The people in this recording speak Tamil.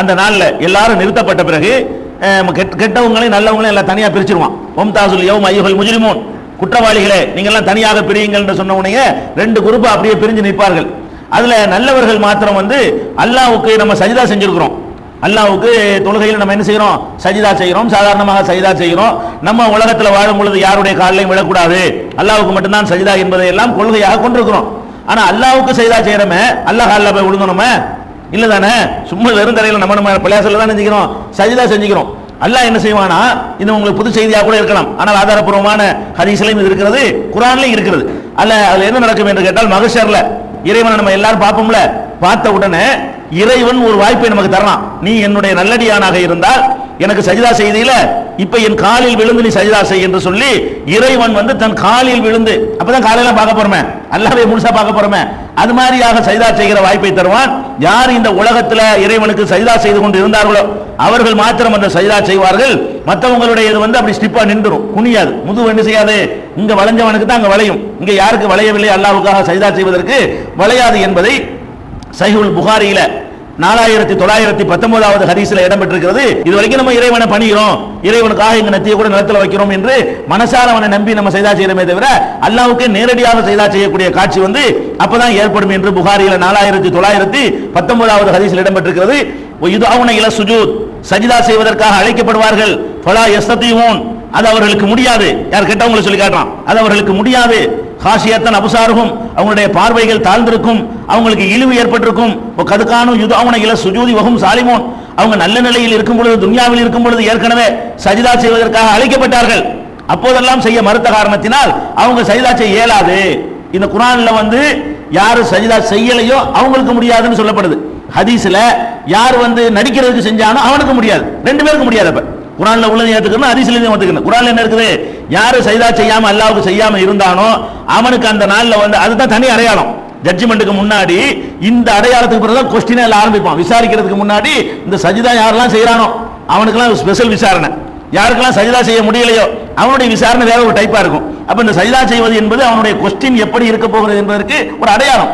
அந்த நாளில் எல்லாரும் நிறுத்தப்பட்ட பிறகு கெட்டவங்களையும் நல்லவங்களையும் எல்லாம் தனியாக பிரிச்சிருவான். ஒம்தாசுல் யோம் ஐயோல் முஜ்ரிமூன். குற்றவாளிகளே நீங்கள்லாம் தனியாக பிரியுங்கள் என்று சொன்ன உடனே ரெண்டு குரூப் அப்படியே பிரிஞ்சு நிற்பார்கள். அதில் நல்லவர்கள் மாத்திரம் வந்து அல்லாவுக்கு நம்ம சஜிதா செஞ்சிருக்கிறோம். அல்லாவுக்கு தொழுகையில் நம்ம என்ன செய்கிறோம் சஜிதா செய்கிறோம் சாதாரணமாக சஜிதா செய்கிறோம் நம்ம உலகத்தில் வாழும் பொழுது யாருடைய காலையும் விழக்கூடாது. அல்லாவுக்கு மட்டும்தான் சஜிதா என்பதை எல்லாம் கொள்கையாக கொண்டிருக்கிறோம். ஆனால் அல்லாவுக்கு சஜிதா செய்கிறோமே அல்லாஹ் காலில் போய் விழுந்தணுமே? இல்ல தானே சும்மா வெறும் தரையில் நம்ம நம்ம பிள்ளையாசல தான் செஞ்சுக்கிறோம் சஜிதா செஞ்சுக்கிறோம். அல்லாஹ் என்ன செய்வானா? இது உங்களுக்கு புது செய்தியாக கூட இருக்கலாம். ஆனால் ஆதாரப்பூர்வமான ஹதீஸ்லையும் இது இருக்கிறது குரான்லையும் இருக்கிறது. அல்ல அதுல என்ன நடக்கும் என்று கேட்டால் மகஷர்ல இறைவனை நம்ம எல்லாரும் பார்ப்போம்ல. பார்த்த உடனே இறைவன் ஒரு வாய்ப்பை நமக்கு தரலாம். நீ என்னுடைய நல்லடியானாக இருந்தால் எனக்கு சஜிதா செய்தியில இப்ப என் காலில் விழுந்து நீ சஜிதா செய் என்று சொல்லி இறைவன் வந்து தன் காலில் விழுந்து அப்பதான் காலையில பார்க்க போறோமே அல்லாவே முழுசா பார்க்க போறோமே அது மாதிரியாக சஜிதா செய்கிற வாய்ப்பை தருவான். யார் இந்த உலகத்துல இறைவனுக்கு சஜிதா செய்து கொண்டு இருந்தார்களோ அவர்கள் மாத்திரம் அந்த சஜிதா செய்வார்கள். மற்றவங்களுடைய இது வந்து அப்படி ஸ்டிப்பா நின்றுரும் குனியாது. முதுகு என்ன செய்யாது? இங்க வளைஞ்சவனுக்கு தான் அங்க வளையும். இங்க யாருக்கு வளையவில்லை? அல்லாவுக்காக சஜிதா செய்வதற்கு வளையாது என்பதை சைஹுல் புகாரியில நாலாயிரத்தி தொள்ளாயிரத்தி பத்தொன்பதாவது ஹதீஸ்ல இடம்பெற்றிருக்கிறது இது வரைக்கும் நம்ம இறைவனை பணிகிறோம் இறைவனுக்காக எங்க நெத்தியை கூட நிலத்தில் வைக்கிறோம் என்று மனசார அவனை நம்பி நம்ம செய்தா செய்யறமே தவிர அல்லாவுக்கு நேரடியாக செய்தா செய்யக்கூடிய காட்சி வந்து அப்பதான் ஏற்படும் என்று புகாரியில நாலாயிரத்தி தொள்ளாயிரத்தி பத்தொன்பதாவது ஹதீஸ்ல இடம்பெற்றிருக்கிறது இது அவனை இல சுஜூத். சஜிதா செய்வதற்காக அழைக்கப்படுவார்கள். ஃபலா யஸ்தீமூன் அது அவர்களுக்கு முடியாது. யார் கேட்டவங்களை சொல்லி காட்டுறான். அது அவர்களுக்கு முடியாது. ஹாசியத்தன் அபசாருகும் அவங்களுடைய பார்வைகள் தாழ்ந்திருக்கும் அவங்களுக்கு இழிவு ஏற்பட்டிருக்கும். கதுக்கானும் யுதாவன இல சுஜூதி வகும் சாலிமோன். அவங்க நல்ல நிலையில் இருக்கும் பொழுது துன்யாவில் இருக்கும் பொழுது ஏற்கனவே சஜிதா செய்வதற்காக அழைக்கப்பட்டார்கள். அப்போதெல்லாம் செய்ய மறுத்த காரணத்தினால் அவங்க சஜிதா செய்ய இயலாது. இந்த குரான்ல வந்து யாரு சஜிதா செய்யலையோ அவங்களுக்கு முடியாதுன்னு சொல்லப்படுது. ஹதீஸ்ல யார் வந்து நடிக்கிறதுக்கு செஞ்சானோ அவனுக்கு முடியாது. ரெண்டு பேருக்கு முடியாது அப்ப. குரான்ல உள்ளதை ஏத்துக்கணும் ஹதீஸ்ல ஏத்துக்கணும் குரான்ல என்ன இருக்குது? யாரு சைதா செய்யாம அல்லாவுக்கு செய்யாம இருந்தானோ அவனுக்கு அந்த நாள்ல வந்து அதுதான் தனி அடையாளம். ஜட்ஜ்மெண்ட்டுக்கு முன்னாடி இந்த அடையாளத்துக்கு பிறகு கொஸ்டினே எல்லாம் ஆரம்பிப்பான். விசாரிக்கிறதுக்கு முன்னாடி இந்த சஜிதா யாரெல்லாம் செய்யறானோ அவனுக்கெல்லாம் ஸ்பெஷல் விசாரணை. யாருக்கெல்லாம் சஜிதா செய்ய முடியலையோ அவனுடைய விசாரணை வேற ஒரு டைப்பா இருக்கும். அப்ப இந்த சஜிதா செய்வது என்பது அவனுடைய கொஸ்டின் எப்படி இருக்க போகிறது என்பதற்கு ஒரு அடையாளம்.